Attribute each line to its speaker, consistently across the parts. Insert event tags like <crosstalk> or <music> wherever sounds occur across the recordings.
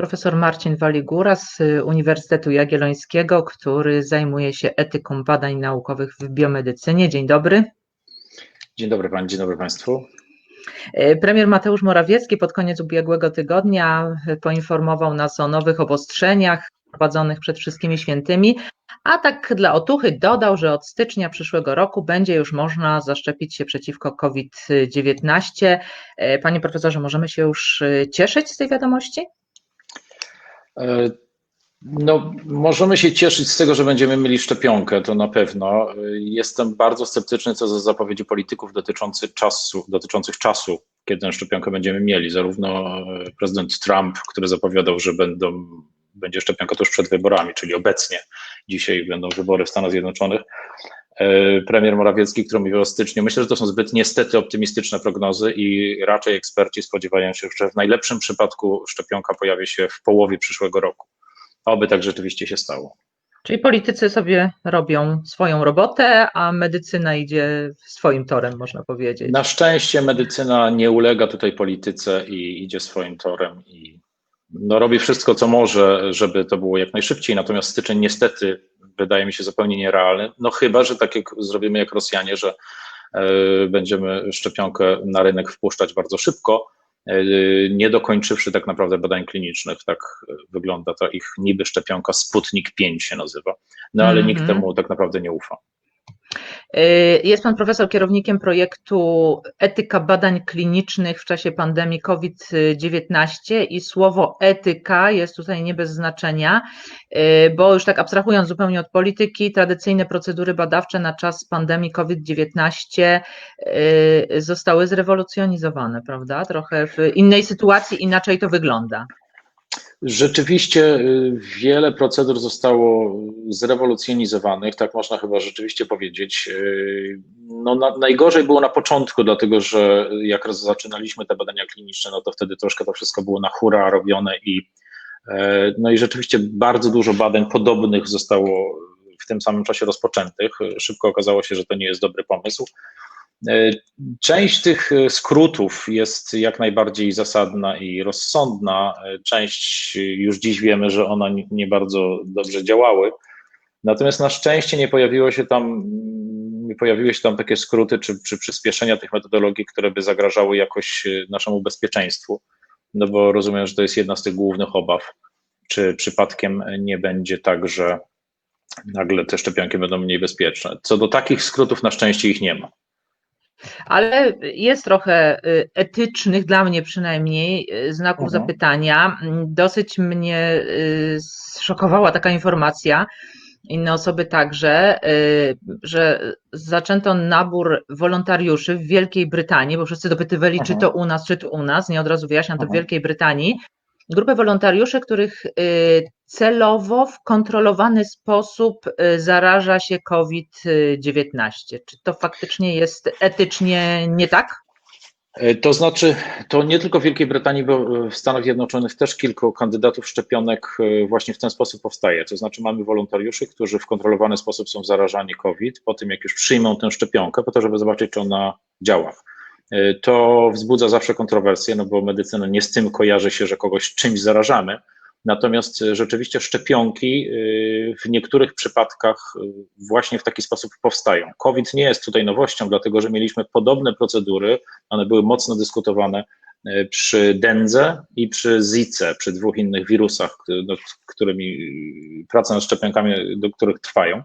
Speaker 1: profesor Marcin Waligura z Uniwersytetu Jagiellońskiego, który zajmuje się etyką badań naukowych w biomedycynie. Dzień dobry.
Speaker 2: Dzień dobry Pani, dzień dobry Państwu.
Speaker 1: E, premier Mateusz Morawiecki pod koniec ubiegłego tygodnia poinformował nas o nowych obostrzeniach wprowadzonych przed wszystkimi świętymi, a tak dla otuchy dodał, że od stycznia przyszłego roku będzie już można zaszczepić się przeciwko COVID-19. E, panie profesorze, możemy się już cieszyć z tej wiadomości?
Speaker 2: No, możemy się cieszyć z tego, że będziemy mieli szczepionkę, to na pewno. Jestem bardzo sceptyczny co do zapowiedzi polityków dotyczących czasu, dotyczących czasu, kiedy tę szczepionkę będziemy mieli. Zarówno prezydent Trump, który zapowiadał, że będą, będzie szczepionka tuż przed wyborami, czyli obecnie, dzisiaj będą wybory w Stanach Zjednoczonych, premier Morawiecki, który mówił o styczniu. Myślę, że to są zbyt niestety optymistyczne prognozy i raczej eksperci spodziewają się, że w najlepszym przypadku szczepionka pojawi się w połowie przyszłego roku. Oby tak rzeczywiście się stało.
Speaker 1: Czyli politycy sobie robią swoją robotę, a medycyna idzie swoim torem, można powiedzieć.
Speaker 2: Na szczęście medycyna nie ulega tutaj polityce i idzie swoim torem i no, robi wszystko, co może, żeby to było jak najszybciej. Natomiast styczeń niestety wydaje mi się zupełnie nierealny. No chyba, że tak jak zrobimy jak Rosjanie, że y, będziemy szczepionkę na rynek wpuszczać bardzo szybko E, nie dokończywszy tak naprawdę badań klinicznych. Tak wygląda ta ich niby szczepionka Sputnik 5 się nazywa. No ale mm -hmm. nikt mhm. temu tak naprawdę nie ufa.
Speaker 1: Y, jest pan profesor kierownikiem projektu Etyka badań klinicznych w czasie pandemii COVID-19 i słowo etyka jest tutaj nie bez znaczenia, y, bo już tak abstrahując zupełnie od polityki, tradycyjne procedury badawcze na czas pandemii COVID-19 y, zostały zrewolucjonizowane, prawda? Trochę w innej sytuacji inaczej to wygląda.
Speaker 2: Rzeczywiście y, wiele procedur zostało zrewolucjonizowanych, tak można chyba rzeczywiście powiedzieć. Y, no, na, najgorzej było na początku, dlatego że jak zaczynaliśmy te badania kliniczne, no to wtedy troszkę to wszystko było na hura robione i e, no i rzeczywiście bardzo dużo badań podobnych zostało w tym samym czasie rozpoczętych. Szybko okazało się, że to nie jest dobry pomysł. E, część tych e, skrótów jest jak najbardziej zasadna i rozsądna. E, część już dziś wiemy, że one nie bardzo dobrze działały. Natomiast na szczęście nie pojawiło się tam, nie pojawiły się tam takie skróty czy, czy przyspieszenia tych metodologii, które by zagrażały jakoś naszemu bezpieczeństwu. No bo rozumiem, że to jest jedna z tych głównych obaw. Czy przypadkiem nie będzie tak, że nagle te szczepionki będą mniej bezpieczne? Co do takich skrótów, na szczęście ich nie ma.
Speaker 1: Ale jest trochę y, etycznych, dla mnie przynajmniej, y, znaków mhm. zapytania. Dosyć mnie y, zszokowała taka informacja, inne osoby także, że zaczęto nabór wolontariuszy w Wielkiej Brytanii, bo wszyscy dopytywali, czy mhm. to u nas, czy to u nas. Nie od razu wyjaśniam, to w mhm. Wielkiej Brytanii grupę wolontariuszy, których y, celowo w kontrolowany sposób y, zaraża się COVID-19. Czy to faktycznie jest etycznie nie tak?
Speaker 2: E, to znaczy, to nie tylko w Wielkiej Brytanii, bo w Stanach Zjednoczonych też kilku kandydatów szczepionek e, właśnie w ten sposób powstaje. To znaczy, mamy wolontariuszy, którzy w kontrolowany sposób są zarażani COVID, po tym jak już przyjmą tę szczepionkę, po to, żeby zobaczyć, czy ona działa. E, to wzbudza zawsze kontrowersje, no bo medycyna nie z tym kojarzy się, że kogoś czymś zarażamy. Natomiast e, rzeczywiście szczepionki e, w niektórych przypadkach właśnie w taki sposób powstają. COVID nie jest tutaj nowością, dlatego że mieliśmy podobne procedury, one były mocno dyskutowane przy dendze i przy zice, przy dwóch innych wirusach, nad którymi prace nad szczepionkami, do których trwają.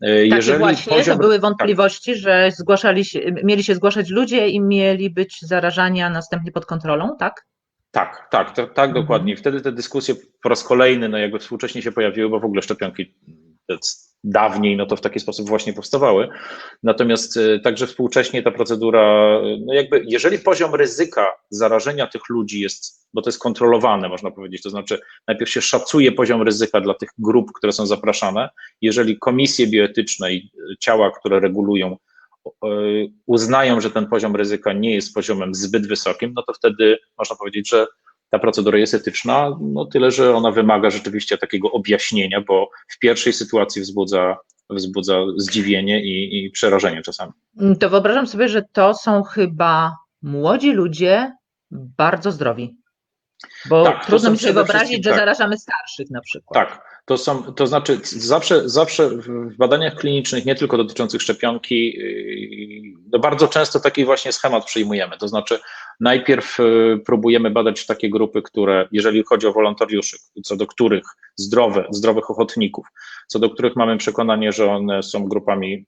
Speaker 1: E, jeżeli właśnie, poziom... to były tak. wątpliwości, tak. że zgłaszali się, mieli się zgłaszać ludzie i mieli być zarażani, a następnie pod kontrolą, tak?
Speaker 2: Tak, tak, tak, tak mhm. dokładnie. Wtedy te dyskusje po raz kolejny, no jakby współcześnie się pojawiły, bo w ogóle szczepionki dawniej, no to w taki sposób właśnie powstawały. Natomiast e, także współcześnie ta procedura, no jakby, jeżeli poziom ryzyka zarażenia tych ludzi jest, bo to jest kontrolowane, można powiedzieć, to znaczy najpierw się szacuje poziom ryzyka dla tych grup, które są zapraszane. Jeżeli komisje bioetyczne i ciała, które regulują, uznają, że ten poziom ryzyka nie jest poziomem zbyt wysokim, no to wtedy można powiedzieć, że ta procedura jest etyczna, no tyle, że ona wymaga rzeczywiście takiego objaśnienia, bo w pierwszej sytuacji wzbudza, wzbudza zdziwienie i, i przerażenie czasami.
Speaker 1: To wyobrażam sobie, że to są chyba młodzi ludzie bardzo zdrowi. Bo tak, trudno mi sobie wyobrazić, że tak. zarażamy starszych na przykład.
Speaker 2: Tak, to są, to znaczy zawsze, zawsze w badaniach klinicznych, nie tylko dotyczących szczepionki, yy, no bardzo często taki właśnie schemat przyjmujemy. To znaczy najpierw yy, próbujemy badać takie grupy, które, jeżeli chodzi o wolontariuszy, co do których zdrowe, zdrowych ochotników, co do których mamy przekonanie, że one są grupami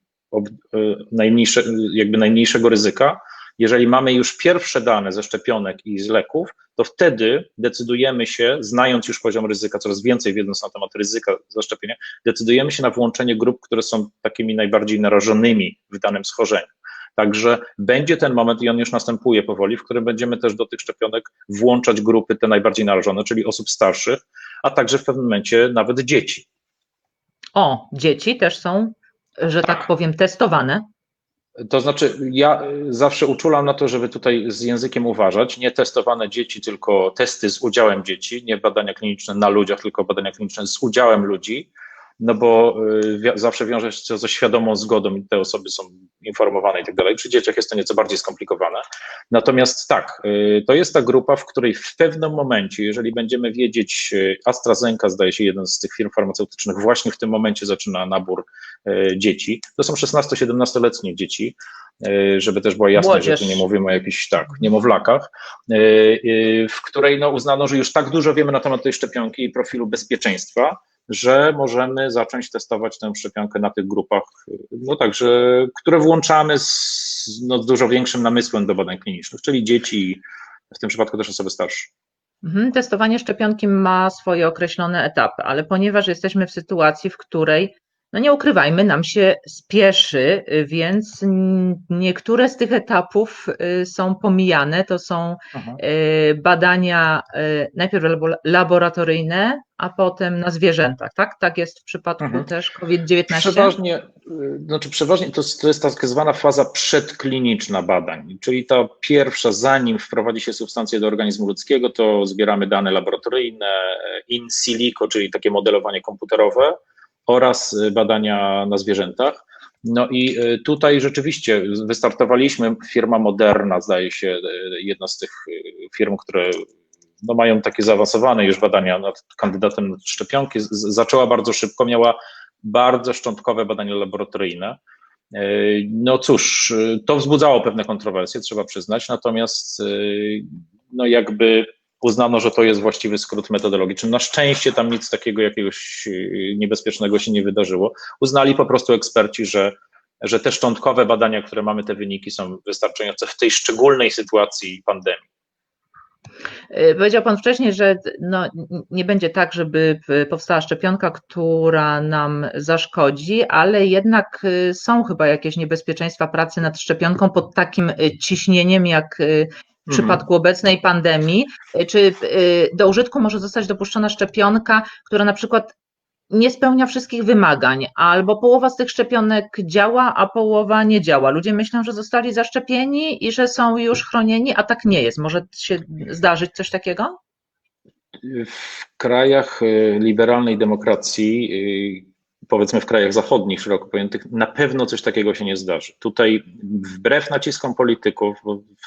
Speaker 2: yy, najmniejsze, jakby najmniejszego ryzyka, jeżeli mamy już pierwsze dane ze szczepionek i z leków, to wtedy decydujemy się, znając już poziom ryzyka, coraz więcej wiedząc na temat ryzyka zaszczepienia, decydujemy się na włączenie grup, które są takimi najbardziej narażonymi w danym schorzeniu. Także będzie ten moment i on już następuje powoli, w którym będziemy też do tych szczepionek włączać grupy te najbardziej narażone, czyli osób starszych, a także w pewnym momencie nawet dzieci.
Speaker 1: O, dzieci też są, że tak powiem, testowane.
Speaker 2: To znaczy, ja zawsze uczulam na to, żeby tutaj z językiem uważać. Nie testowane dzieci, tylko testy z udziałem dzieci, nie badania kliniczne na ludziach, tylko badania kliniczne z udziałem ludzi no bo y, zawsze wiąże się to ze świadomą zgodą i te osoby są informowane i tak dalej. Przy dzieciach jest to nieco bardziej skomplikowane. Natomiast tak, y, to jest ta grupa, w której w pewnym momencie, jeżeli będziemy wiedzieć, y, AstraZeneca zdaje się jeden z tych firm farmaceutycznych właśnie w tym momencie zaczyna nabór dzieci. To są 16-17-letnie dzieci, żeby też była jasność, że tu nie mówimy o jakichś tak, niemowlakach, w której no uznano, że już tak dużo wiemy na temat tej szczepionki i profilu bezpieczeństwa, że możemy zacząć testować tę szczepionkę na tych grupach, no także, które włączamy z, no, dużo większym namysłem do badań klinicznych, czyli dzieci, w tym przypadku też osoby starsze.
Speaker 1: Mhm, testowanie szczepionki ma swoje określone etapy, ale ponieważ jesteśmy w sytuacji, w której no nie ukrywajmy, nam się spieszy, więc niektóre z tych etapów y, są pomijane. To są Aha. Y, badania y, najpierw laboratoryjne, a potem na zwierzętach, tak? Tak jest w przypadku mhm. też COVID-19?
Speaker 2: Przeważnie, znaczy przeważnie to, to jest tak zwana faza przedkliniczna badań, czyli ta pierwsza, zanim wprowadzi się substancję do organizmu ludzkiego, to zbieramy dane laboratoryjne, in silico, czyli takie modelowanie komputerowe, oraz y, badania na zwierzętach. No i y, tutaj rzeczywiście wystartowaliśmy, firma Moderna, zdaje się, y, jedna z tych firm, które no mają takie zaawansowane już badania nad kandydatem na szczepionki, zaczęła bardzo szybko, miała bardzo szczątkowe badania laboratoryjne. No cóż, to wzbudzało pewne kontrowersje, trzeba przyznać, natomiast no jakby uznano, że to jest właściwy skrót metodologiczny. Na szczęście tam nic takiego jakiegoś y, niebezpiecznego się nie wydarzyło. Uznali po prostu eksperci, że, że te szczątkowe badania, które mamy, te wyniki są wystarczające w tej szczególnej sytuacji pandemii.
Speaker 1: Y, powiedział Pan wcześniej, że no, nie będzie tak, żeby powstała szczepionka, która nam zaszkodzi, ale jednak y, są chyba jakieś niebezpieczeństwa pracy nad szczepionką pod takim ciśnieniem, jak w przypadku obecnej pandemii, czy y, do użytku może zostać dopuszczona szczepionka, która na przykład nie spełnia wszystkich wymagań, albo połowa z tych szczepionek działa, a połowa nie działa. Ludzie myślą, że zostali zaszczepieni i że są już chronieni, a tak nie jest. Może się zdarzyć coś takiego?
Speaker 2: W krajach y, liberalnej demokracji y, powiedzmy w krajach zachodnich, szeroko pojętych, na pewno coś takiego się nie zdarzy. Tutaj wbrew naciskom polityków,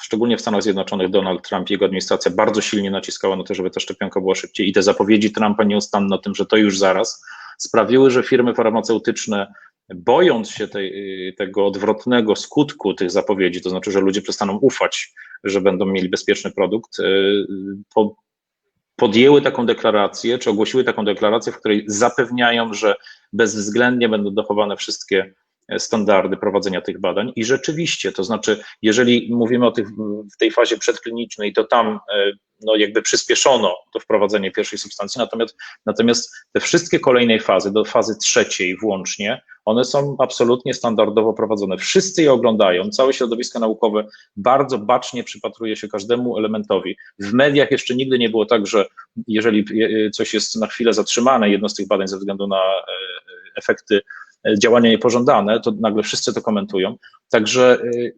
Speaker 2: szczególnie w Stanach Zjednoczonych Donald Trump i jego administracja bardzo silnie naciskała na to, żeby ta szczepionka była szybciej i te zapowiedzi Trumpa nieustanne o tym, że to już zaraz, sprawiły, że firmy farmaceutyczne bojąc się tej, tego odwrotnego skutku tych zapowiedzi, to znaczy, że ludzie przestaną ufać, że będą mieli bezpieczny produkt, y, po, podjęły taką deklarację, czy ogłosiły taką deklarację, w której zapewniają, że bezwzględnie będą dochowane wszystkie standardy prowadzenia tych badań i rzeczywiście, to znaczy, jeżeli mówimy o tych, w tej fazie przedklinicznej, to tam e, no, jakby przyspieszono to wprowadzenie pierwszej substancji, natomiast, natomiast te wszystkie kolejne fazy, do fazy trzeciej włącznie, one są absolutnie standardowo prowadzone. Wszyscy je oglądają, całe środowisko naukowe bardzo bacznie przypatruje się każdemu elementowi. W mediach jeszcze nigdy nie było tak, że jeżeli coś jest na chwilę zatrzymane, jedno z tych badań ze względu na e, efekty e, działania niepożądane, to nagle wszyscy to komentują. Także e,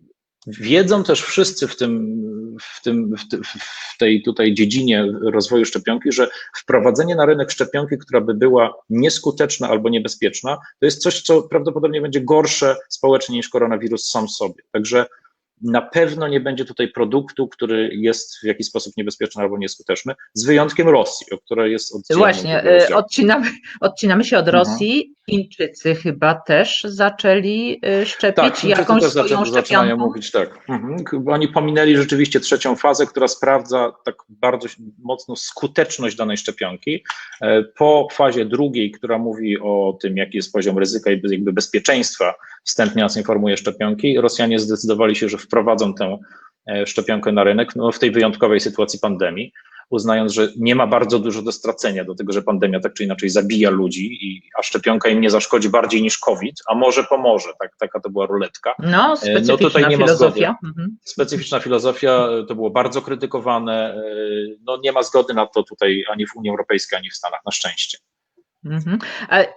Speaker 2: wiedzą też wszyscy w, tym, w, tym, w tej tutaj dziedzinie rozwoju szczepionki, że wprowadzenie na rynek szczepionki, która by była nieskuteczna albo niebezpieczna, to jest coś, co prawdopodobnie będzie gorsze społecznie niż koronawirus sam sobie. Także na pewno nie będzie tutaj produktu, który jest w jakiś sposób niebezpieczny albo nieskuteczny, z wyjątkiem Rosji, o której jest
Speaker 1: odcinamy. Właśnie, e, odcinamy, odcinamy się od mhm. Rosji. Chińczycy chyba też zaczęli e, szczepić tak, jakąś też swoją zaczynają
Speaker 2: mówić tak. Mhm. Oni pominęli rzeczywiście trzecią fazę, która sprawdza tak bardzo mocno skuteczność danej szczepionki. E, po fazie drugiej, która mówi o tym, jaki jest poziom ryzyka i jakby bezpieczeństwa, wstępnie nas informuje szczepionki, Rosjanie zdecydowali się, że wprowadzą tę szczepionkę na rynek no, w tej wyjątkowej sytuacji pandemii, uznając, że nie ma bardzo dużo do stracenia, do tego, że pandemia tak czy inaczej zabija ludzi, i, a szczepionka im nie zaszkodzi bardziej niż COVID, a może pomoże, tak, taka to była ruletka.
Speaker 1: No, e, specyficzna no tutaj nie filozofia. Ma zgody. Mhm.
Speaker 2: Specyficzna filozofia, e, to było bardzo krytykowane, no nie ma zgody na to tutaj ani w Unii Europejskiej, ani w Stanach, na szczęście.
Speaker 1: Mhm.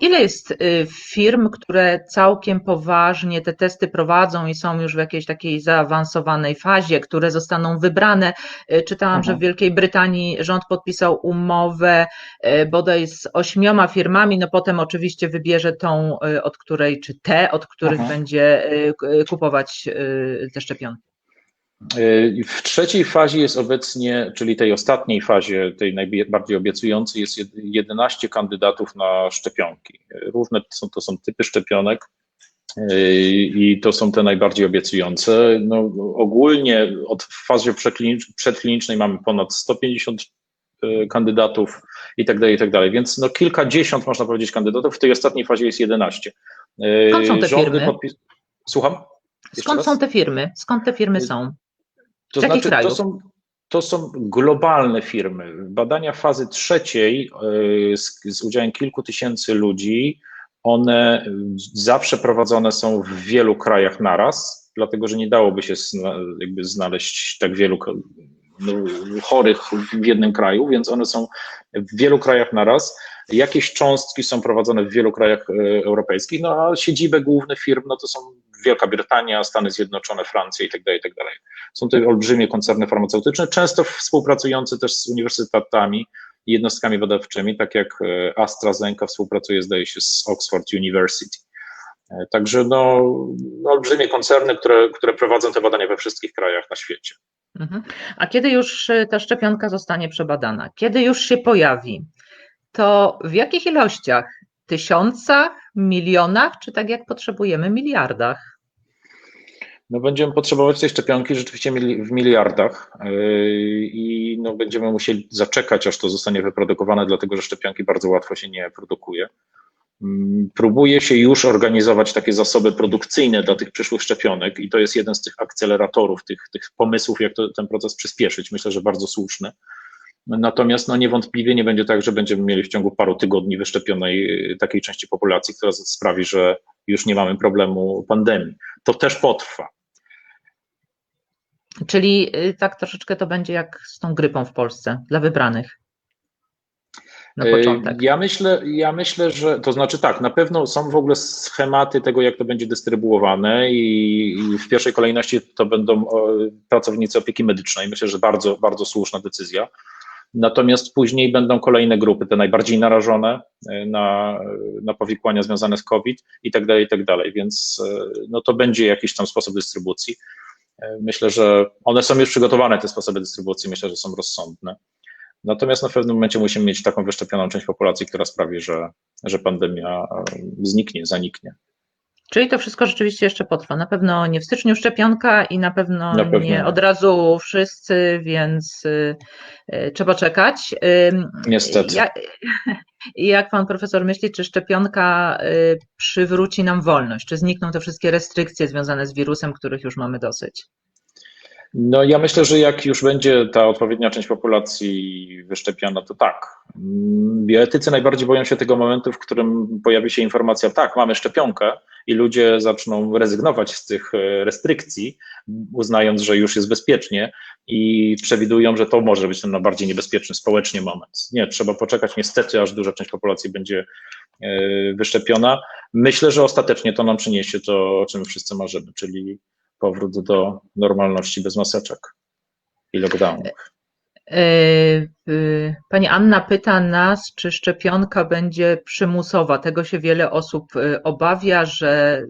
Speaker 1: Ile jest y, firm, które całkiem poważnie te testy prowadzą i są już w jakiejś takiej zaawansowanej fazie, które zostaną wybrane? Y, czytałam, że w mhm. Wielkiej Brytanii rząd podpisał umowę y, bodaj z ośmioma firmami, no potem oczywiście wybierze tą, od której, czy te, od których mhm. będzie kupować te szczepionki.
Speaker 2: W trzeciej fazie jest obecnie, czyli tej ostatniej fazie, tej najbardziej obiecującej, jest 11 kandydatów na szczepionki. Różne są, to są typy szczepionek i to są te najbardziej obiecujące. No, ogólnie od fazie przedklinicznej mamy ponad 150 e, kandydatów i tak dalej, i tak dalej. Więc no kilkadziesiąt, można powiedzieć, kandydatów. W tej ostatniej fazie jest 11.
Speaker 1: Skąd są te Rządy firmy? Podpis...
Speaker 2: Słucham?
Speaker 1: Jeszcze Skąd raz? są te firmy? Skąd te firmy są?
Speaker 2: To znaczy, to są, to są globalne firmy. Badania fazy trzeciej e, z, z udziałem kilku tysięcy ludzi, one zawsze prowadzone są w wielu krajach naraz, dlatego że nie dałoby się jakby znaleźć tak wielu no, chorych w jednym kraju, więc one są w wielu krajach naraz. Jakieś cząstki są prowadzone w wielu krajach e, europejskich, no a siedzibę głównych firm no to są Wielka Brytania, Stany Zjednoczone, Francja itd., tak itd. Tak są to olbrzymie koncerny farmaceutyczne, często współpracujące też z uniwersytetami i jednostkami badawczymi, tak jak e, AstraZeneca współpracuje, zdaje się, z Oxford University. E, także no, no, olbrzymie koncerny, które, które prowadzą te badania we wszystkich krajach na świecie.
Speaker 1: Mhm. A kiedy już ta szczepionka zostanie przebadana? Kiedy już się pojawi? to w jakich ilościach? Tysiącach, milionach, czy tak jak potrzebujemy, miliardach?
Speaker 2: No będziemy potrzebować tej szczepionki rzeczywiście w miliardach yy, i no będziemy musieli zaczekać, aż to zostanie wyprodukowane, dlatego że szczepionki bardzo łatwo się nie produkuje. Mm, próbuje się już organizować takie zasoby produkcyjne dla tych przyszłych szczepionek i to jest jeden z tych akceleratorów, tych, tych pomysłów, jak to, ten proces przyspieszyć. Myślę, że bardzo słuszny. Natomiast no niewątpliwie nie będzie tak, że będziemy mieli w ciągu paru tygodni wyszczepionej y, takiej części populacji, która sprawi, że już nie mamy problemu pandemii. To też potrwa.
Speaker 1: Czyli y, tak troszeczkę to będzie jak z tą grypą w Polsce dla wybranych.
Speaker 2: Na y, początek. Ja myślę, ja myślę, że to znaczy tak, na pewno są w ogóle schematy tego, jak to będzie dystrybuowane i, i w pierwszej kolejności to będą pracownicy opieki medycznej. Myślę, że bardzo, bardzo słuszna decyzja. Natomiast później będą kolejne grupy, te najbardziej narażone e, na, na powikłania związane z COVID i tak dalej, i tak dalej. Więc e, no to będzie jakiś tam sposób dystrybucji. E, myślę, że one są już przygotowane, te sposoby dystrybucji, myślę, że są rozsądne. Natomiast na pewnym momencie musimy mieć taką wyszczepioną część populacji, która sprawi, że, że pandemia zniknie, zaniknie.
Speaker 1: Czyli to wszystko rzeczywiście jeszcze potrwa. Na pewno nie w styczniu szczepionka i na pewno, na pewno nie od razu wszyscy, więc y, y, trzeba czekać.
Speaker 2: Niestety. Ja, <laughs>
Speaker 1: jak pan profesor myśli, czy szczepionka y, przywróci nam wolność? Czy znikną te wszystkie restrykcje związane z wirusem, których już mamy dosyć?
Speaker 2: No ja myślę, że jak już będzie ta odpowiednia część populacji wyszczepiona, to tak. Bioetycy najbardziej boją się tego momentu, w którym pojawi się informacja, tak, mamy szczepionkę i ludzie zaczną rezygnować z tych e, restrykcji, uznając, że już jest bezpiecznie i przewidują, że to może być ten najbardziej niebezpieczny społecznie moment. Nie, trzeba poczekać niestety, aż duża część populacji będzie e, wyszczepiona. Myślę, że ostatecznie to nam przyniesie to, o czym wszyscy marzymy, czyli powrót do normalności bez maseczek i lockdownów.
Speaker 1: y, Pani Anna pyta nas, czy szczepionka będzie przymusowa. Tego się wiele osób y, obawia, że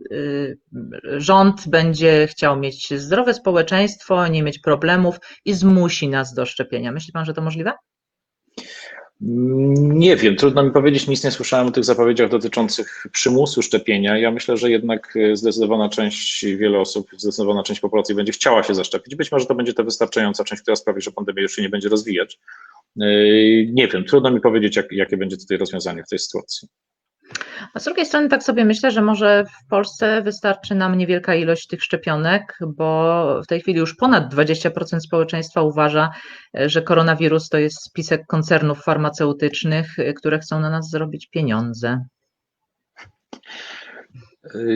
Speaker 1: rząd będzie chciał mieć zdrowe społeczeństwo, nie mieć problemów i zmusi nas do szczepienia. Myśli Pan, że to możliwe?
Speaker 2: Nie wiem, trudno mi powiedzieć, nic nie słyszałem o tych zapowiedziach dotyczących przymusu szczepienia. Ja myślę, że jednak zdecydowana część, wiele osób, zdecydowana część populacji będzie chciała się zaszczepić. Być może to będzie ta wystarczająca część, która sprawi, że pandemia już się nie będzie rozwijać. Nie wiem, trudno mi powiedzieć, jak, jakie będzie tutaj rozwiązanie w tej sytuacji.
Speaker 1: A z drugiej strony tak sobie myślę, że może w Polsce wystarczy nam niewielka ilość tych szczepionek, bo w tej chwili już ponad 20% społeczeństwa uważa, że koronawirus to jest spisek koncernów farmaceutycznych, które chcą na nas zrobić pieniądze.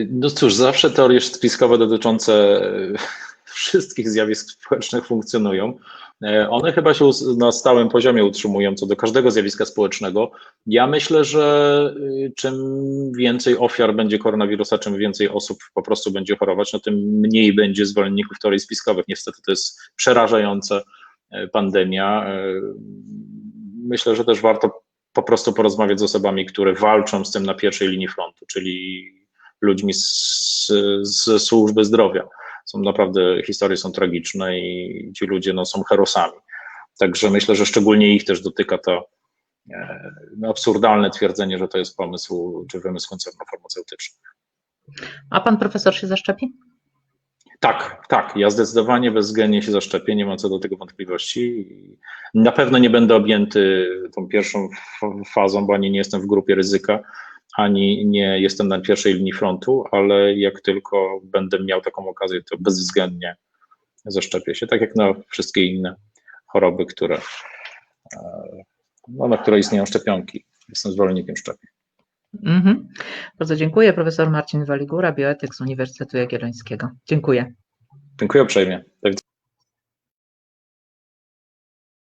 Speaker 2: No cóż, zawsze teorie spiskowe dotyczące wszystkich zjawisk społecznych funkcjonują. E, one chyba się na stałym poziomie utrzymują co do każdego zjawiska społecznego. Ja myślę, że y, czym więcej ofiar będzie koronawirusa, czym więcej osób po prostu będzie chorować, no tym mniej będzie zwolenników teorii spiskowych. Niestety to jest przerażająca e, pandemia. E, myślę, że też warto po prostu porozmawiać z osobami, które walczą z tym na pierwszej linii frontu, czyli ludźmi z, z służby zdrowia są naprawdę, historie są tragiczne i ci ludzie no, są herosami. Także myślę, że szczególnie ich też dotyka to e, no, absurdalne twierdzenie, że to jest pomysł czy wymysł koncernów farmaceutycznych.
Speaker 1: A pan profesor się zaszczepi?
Speaker 2: Tak, tak. Ja zdecydowanie bezwzględnie się zaszczepię, nie mam co do tego wątpliwości. Na pewno nie będę objęty tą pierwszą fazą, bo ani nie jestem w grupie ryzyka ani nie jestem na pierwszej linii frontu, ale jak tylko będę miał taką okazję, to bezwzględnie zaszczepię się, tak jak na wszystkie inne choroby, które, e, no, na które istnieją szczepionki. Jestem zwolennikiem szczepień.
Speaker 1: Mhm. Bardzo dziękuję. Profesor Marcin Waligura, bioetyk z Uniwersytetu Jagiellońskiego. Dziękuję.
Speaker 2: Dziękuję uprzejmie.